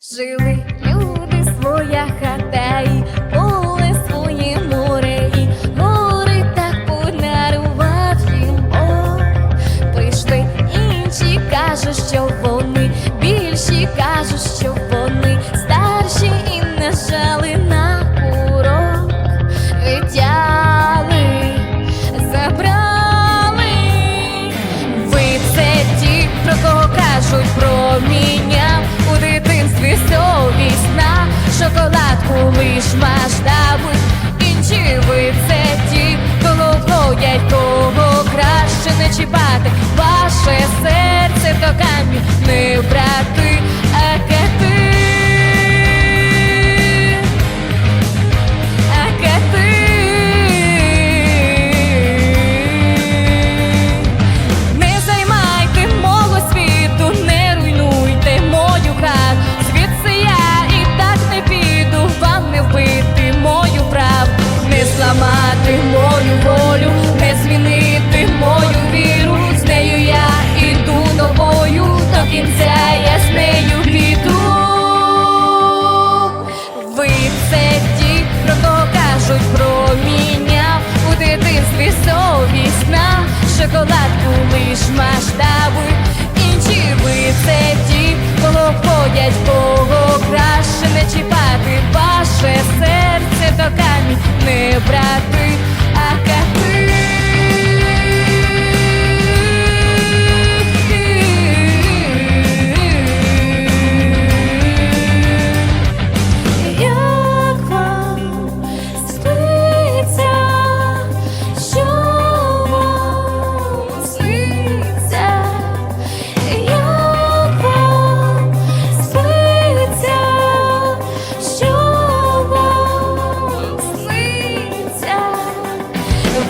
Жили люди, своя хата і поле своє море, і гори так понарував їм Бог. Прийшли інші, кажуть, що вони більші, кажуть, що вони старші і нажали. наше серце то камінь не врати.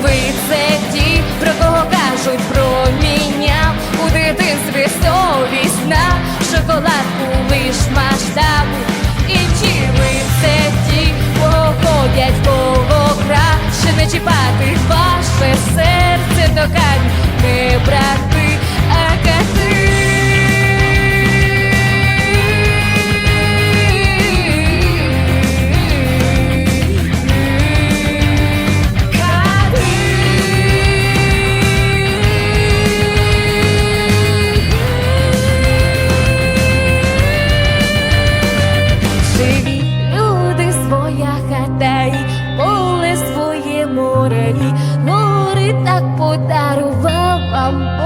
ви це ті, про кого кажуть про міня, куди ти звісток. живі люди, своя хата і поле своє море, і гори так подарував вам.